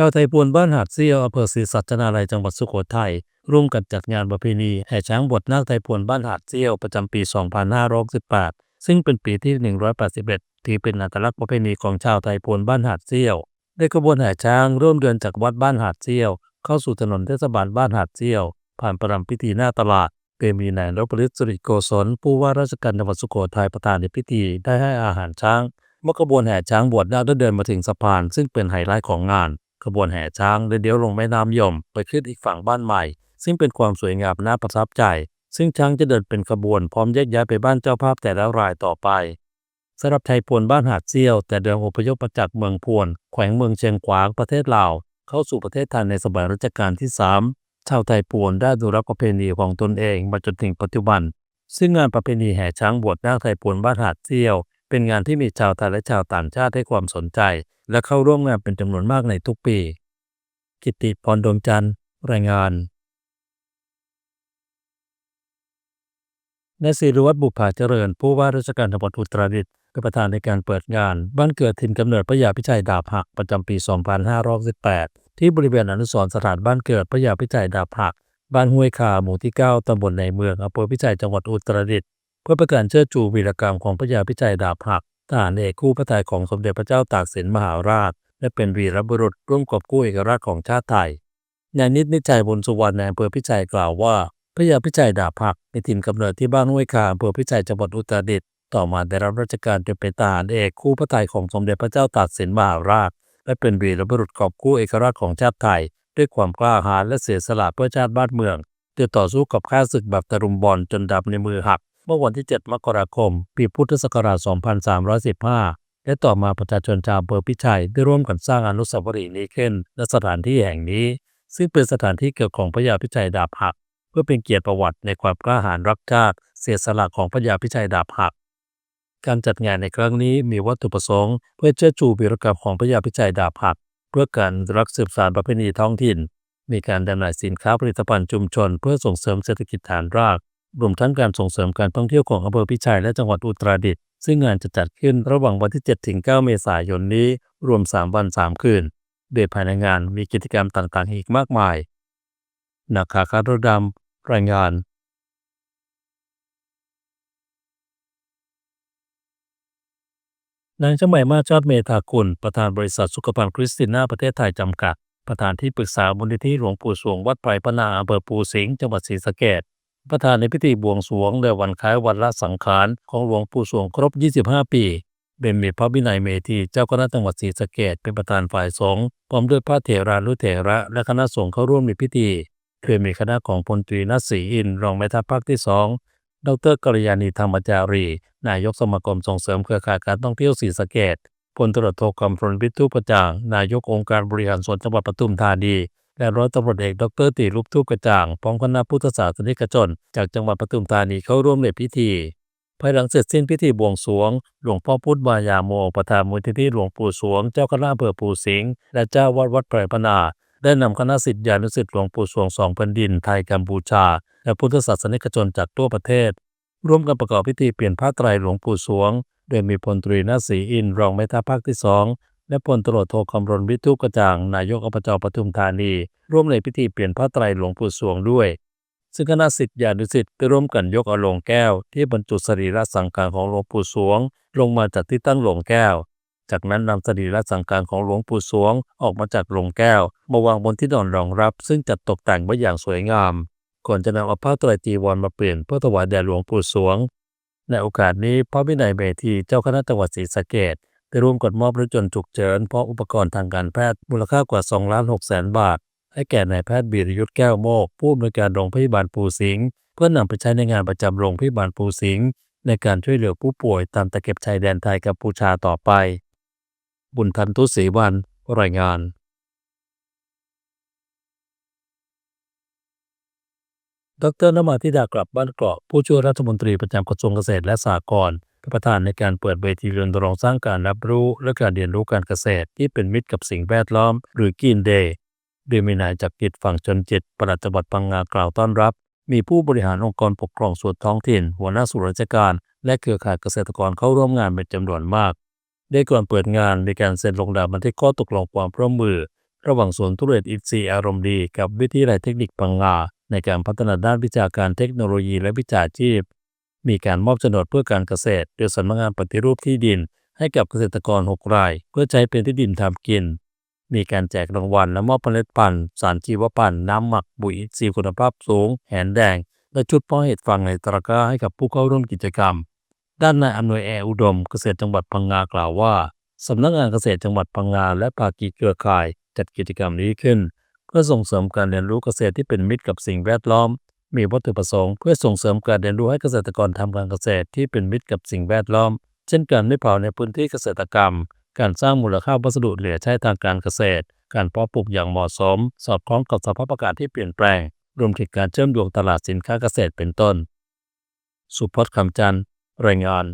ชาวไทยปวนบ้านหาดเซี่ยวอำเภอศรีสัชนาลัยจังหวัดสุโขทัยร่วมกันจัดงานประเพณีแห่ช้างบวชนาคไทยปวนบ้านหาดเซี่ยวประจำปี 2568ซึ่งเป็นปีที่ 181 ที่เป็นอัตลักษณ์ประเพณีของชาวไทยปวนบ้านหาดเซี่ยวได้ขบวนแห่ช้างร่วมเดินจากวัดบ้านหาดเซี่ยว เข้าสู่ถนนเทศบาลบ้านหาดเซี่ยว ผ่านประรำพิธีหน้าตลาดโดยมีนายนพฤทธิ์สริโกศลผู้ว่าราชการจังหวัดสุโขทัยประธานในพิธีได้ให้อาหารช้างเมื่อขบวนแห่ช้างบวชนาคได้เดินมาถึงสะพาน ซึ่งเป็นไฮไลท์ของงาน ขบวนแห่ช้างได้เลี้ยวลงแม่น้ำยม ไปขึ้นอีกฝั่งบ้านใหม่ ซึ่งเป็นความสวยงามน่าประทับใจ ซึ่งช้างจะเดินเป็นขบวนพร้อมแยกย้ายไปบ้านเจ้าภาพแต่ละรายต่อไปสำหรับไทยพวนบ้านหาดเซี่ยว แต่เดิมอพยพมาจากเมืองพวน แขวงเมืองเชียงขวางประเทศลาว เข้าสู่ประเทศไทยในสมัยรัชกาลที่ 3 ชาวไทยพวนได้ดูรับประเพณีของตนเองมาจนถึงปัจจุบัน ซึ่งงานประเพณีแห่ช้างบวชนาคไทยพวนบ้านหาดเซี่ยว เป็นงานที่มีชาวไทยและชาวต่างชาติให้ความสนใจ และเข้าร่วมงานเป็นจำนวนมากในทุกปี กิตติพรดวงจันทร์ รายงานนายศิริวัตรบุภาเจริญ ผู้ว่าราชการจังหวัดอุตรดิตถ์เป็ประธานในการเปิดงาน บ้านเกิดถิ่นกำเนิดพระยาพิชัยดาบหักประจำปี 2518 ที่บริเวณอนุสรณ์สถานบ้านเกิดพระยาพิชัยดาบหัก บ้านห้วยขาหมู่ที่ 9ตำบลในเมืองอำเภอพิชัยจังหวัดอุตรดิตถ์เพื่อประกาศเชิดชูวีรกรรมของพระยาพิชัยดาบหัก ทหารเอกคู่พระทัยของสมเด็จพระเจ้าตากสินมหาราช และเป็นวีรบุรุษร่วมกอบกู้เอกราชของชาติไทยนายนิตนิชัยบุญสุวรรณในอำเภอพิชัยกล่าวว่าพระยาพิชัยดาบหักในถิ่นกำเนิดที่บ้านห้วยขาอำเภอพิชัยจังหวัดอุตรดิตถ์ต่อมาได้รับราชการจนเป็นทหารเอกคู่พระทัยของสมเด็จพระเจ้าตากสินมหาราช และเป็นวีรบุรุษกอบกู้เอกราชของชาติไทย ด้วยความกล้าหาญและเสียสละเพื่อชาติบ้านเมืองเดือต่อสู้กับข้าศึกแบบตะรุมบอลจนดับในมือหัก เมื่อวันที่ 7 มกราคม ปีพุทธศักราช 2315 และต่อมาประชาชนชาวอำเภอพิชัยได้ร่วมกันสร้างอนุสาวรีย์นี้ขึ้นณสถานที่แห่งนี้ ซึ่งเป็นสถานที่เกิดของพระยาพิชัยดาบหัก เพื่อเป็นเกียรติประวัติในความกล้าหาญรักชาติเสียสละของพระยาพิชัยดาบหัก การจัดงานในครั้งนี้มีวัตถุประสงค์ เพื่อเชิดชูวีรกรรมของพระยาพิชัยดาบหัก เพื่อการรักสืบสานประเพณีท้องถิ่น มีการจำหน่ายสินค้าผลิตภัณฑ์ชุมชน เพื่อส่งเสริมเศรษฐกิจฐานราก รวมทั้งการส่งเสริมการท่องเที่ยวของอำเภอพิชัยและจังหวัดอุตรดิตถ์ซึ่งงานจะจัดขึ้นระหว่างวันที่ 7-9 เมษายนนี้ รวม 3 วัน 3 คืน โดยภายในงานมีกิจกรรมต่างๆ อีกมากมายนักข่าวคารดดำรายงานนางชมัยมาชาติเมธาคุณประธานบริษัทสุขภัณฑ์คริสติน่าประเทศไทยจำกัด ประธานที่ปรึกษามูลนิธิหลวงปู่สวงวัดไพรพนาอำเภอปูสิงห์จังหวัดศรีสะเกษ ประธานในพิธีบวงสรวงในวันคล้ายวันละสังขารของหลวงปู่สวงครบ 25 ปีเป็นมีพระวินัยเมธีเจ้าคณะจังหวัดศรีสะเกษเป็นประธานฝ่ายสงฆ์พร้อมด้วยพระเถรานุเถระและคณะสงฆ์เข้าร่วมในพิธีโดยมีคณะของพลตรีนัศรีอินรองแม่ทัพภาคที่สองดรกัลยาณีธรรมจารี นายกสมาคมส่งเสริมเครือข่ายการท่องเที่ยวศรีสะเกษพลตรวจโทกำพลวิทุประจาง นายกองค์การบริหารส่วนจังหวัดปทุมธานี และร้อยตำรวจเอกดรตีรูปทูปกระจ่างพร้อมคณะพุทธศาสนิกชน จากจังหวัดปทุมธานีเข้าร่วมในพิธี ภายหลังเสร็จสิ้นพิธีบวงสรวง หลวงพ่อพุทธวายาโม ประธานมูลนิธิหลวงปู่สวง เจ้าคณะอำเภอปู่สิงห์และเจ้าวัดวัดไพรพนาได้นำคณะสิทธิานุสิทธิ์หลวงปู่สวงสองแผ่นดินไทยกัมพูชา และพุทธศาสนิกชนจากทั่วประเทศ ร่วมกันประกอบพิธีเปลี่ยนผ้าไตรหลวงปู่สวง โดยมีพลตรีนาศีอินรองแม่ทัพภาคที่สอง และพลตรวจโทคำรณวิทุกระจ่าง นายกอบจปทุมธานี ร่วมในพิธีเปลี่ยนผ้าไตรหลวงปู่สวงด้วย ซึ่งคณะสิทธิานุสิทธิ์ได้ร่วมกันยกเอาโลงแก้ว ที่บรรจุสรีระสังขารของหลวงปู่สวง ลงมาจากที่ตั้งโลงแก้ว จากนั้นนำสรีระสังขารของหลวงปู่สวง ออกมาจากโลงแก้ว มาวางบนที่นอนรองรับ ซึ่งจัดตกแต่งไว้อย่างสวยงาม ก่อนจะนำเอาผ้าไตรจีวรมาเปลี่ยนเพื่อถวายแด่หลวงปู่สวงในโอกาสนี้พระวินัยเมธีเจ้าคณะจังหวัดศรีสะเกษ ได้ร่วมกดมอบรถยนต์ฉุกเฉินพร้อมอุปกรณ์ทางการแพทย์มูลค่ากว่า2ล้าน6แสนบาท ให้แก่นายแพทย์บีรยุทธ์แก้วโมก ผู้อำนวยการโรงพยาบาลปูสิงห์เพื่อนำไปใช้ในงานประจำโรงพยาบาลปูสิงห์ในการช่วยเหลือผู้ป่วยตามตะเข็บชายแดนไทยกัมพูชาต่อไป บุญทันทุศรีวันรายงานดรนมาธิดากลับบ้านเกราะผู้ช่วยรัฐมนตรีประจำกระทรวงเกษตรและสหกรณ์ ประธานในการเปิดเวทีรณรงค์สร้างการรับรู้และการเรียนรู้การเกษตรที่เป็นมิตรกับสิ่งแวดล้อม หรือกินเดย์โดยมีนายจักริดฝั่งชนจิตปลัดจังหวัดพังงากล่าวต้อนรับ มีผู้บริหารองค์กรปกครองส่วนท้องถิ่น หัวหน้าส่วนราชการ และเครือข่ายเกษตรกรเข้าร่วมงานเป็นจำนวนมาก ได้ก่อนเปิดงานในการเซ็นลงนามบันทึกข้อตกลงความร่วมมือ ระหว่างศูนทุเรศอินทรีย์อารมณ์ดี กับวิทยาลัยเทคนิคพังงาในการพัฒนาด้านวิชาการเทคโนโลยีและวิชาชีพ มีการมอบโฉนดเพื่อการเกษตรโดยสำนักงานปฏิรูปที่ดิน ให้กับเกษตรกร 6 ราย เพื่อใช้เป็นที่ดินทำกิน มีการแจกรางวัลและมอบเมล็ดพันธุ์สารชีวพันธุ์น้ำหมักปุ๋ยอินทรีคุณภาพสูง แหนแดง และชุดเพาะเห็ดฟางในตะกร้าให้กับผู้เข้าร่วมกิจกรรม ด้านนายอำนวยแอร์อุดม เกษตรจังหวัดพังงากล่าวว่าสำนักงานเกษตรจังหวัดพังงาและภาคีเครือข่าย จัดกิจกรรมนี้ขึ้น เพื่อส่งเสริมการเรียนรู้เกษตรที่เป็นมิตรกับสิ่งแวดล้อม มีวัตถุประสงค์เพื่อส่งเสริมการเรียนรู้ให้เกษตรกรทำการเกษตรที่เป็นมิตรกับสิ่งแวดล้อม เช่นการไม่เผาในพื้นที่เกษตรกรรม การสร้างมูลค่าวัสดุเหลือใช้ทางการเกษตร การเพาะปลูกอย่างเหมาะสม สอดคล้องกับสภาพอากาศที่เปลี่ยนแปลง รวมถึงการเชื่อมโยงตลาดสินค้าเกษตรเป็นต้น สุพจน์คำจันทร์รายงาน